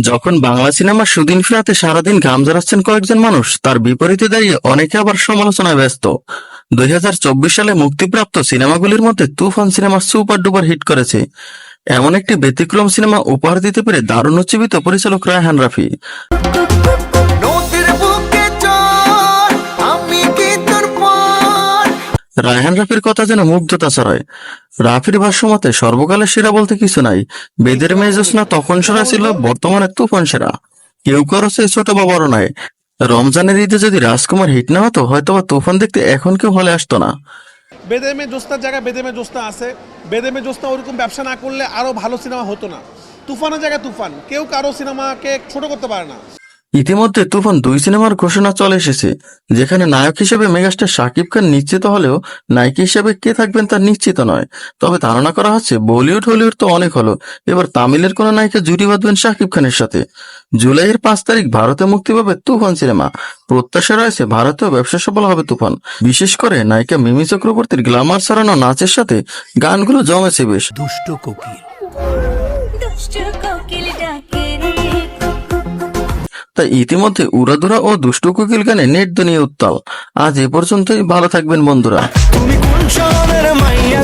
যখন বাংলা সিনেমা সুদিন ফিরাতে সারাদিন ঘাম জড়াচ্ছেন কয়েকজন মানুষ, তার বিপরীতে দাঁড়িয়ে অনেকে আবার সমালোচনায় ব্যস্ত। দুই হাজার চব্বিশ সালে মুক্তিপ্রাপ্ত সিনেমাগুলির মধ্যে Toofan cinema super duper hit করেছে। এমন একটি ব্যতিক্রম সিনেমা উপহার দিতে পেরে দারুণ উজ্জীবিত পরিচালক রায়হান রাফি। রায়হান রাফির কথা যেন মুগ্ধতা ছড়ায়। রাফির ভাষ্য মতে সর্বকালের সেরা বলতে কিছু নাই। বেদের মেয়ে জ্যোৎস্না তখন সেরা ছিল, বর্তমানে তুফান সেরা। কেউ কারও সে ছোট বা বড় নয় রমজানের ঈদে যদি রাজকুমার হিট না হতো হয়তো বা তুফান দেখতে এখন কেউ হলে আসতো না। বেদেমে জোস্তার জায়গায় বেদেমে জোস্তা আছে। বেদে বেদেমে জোস্তা ওরকম ব্যবসা না করলে আরও ভালো সিনেমা হতো না। তুফানের জায়গায় তুফান। কেউ কারও সিনেমাকে ছোট করতে পারে না। ইতিমধ্যে তুফান দুই সিনেমার ঘোষণা চলে এসেছে, যেখানে নায়ক হিসেবে মেগাস্টার শাকিব খান নিশ্চিত হলেও নায়িকা হিসেবে কে থাকবেন তা নিশ্চিত নয়। তবে ধারণা করা হচ্ছে বলিউড, হলিউড তো অনেক হলো। এবার তামিলের কোন নায়িকা জুটি বাঁধবেন শাকিব খানের সাথে। জুলাইয়ের পাঁচ তারিখ ভারতে মুক্তি পাবে তুফান সিনেমা। প্রত্যাশা রয়েছে ভারতেও ব্যবসা সফল হবে তুফান। বিশেষ করে নায়িকা মিমি চক্রবর্তীর গ্ল্যামার ছড়ানো নাচের সাথে গানগুলো জমেছে বেশ। দুষ্ট কোকিল। তাই ইতিমধ্যে উড়াধুরা ও দুষ্টু কোকিল গানে নেট দুনিয়া উত্তাল। আজ এ পর্যন্তই, ভালো থাকবেন বন্ধুরা। তুমি কোন মাইয়া?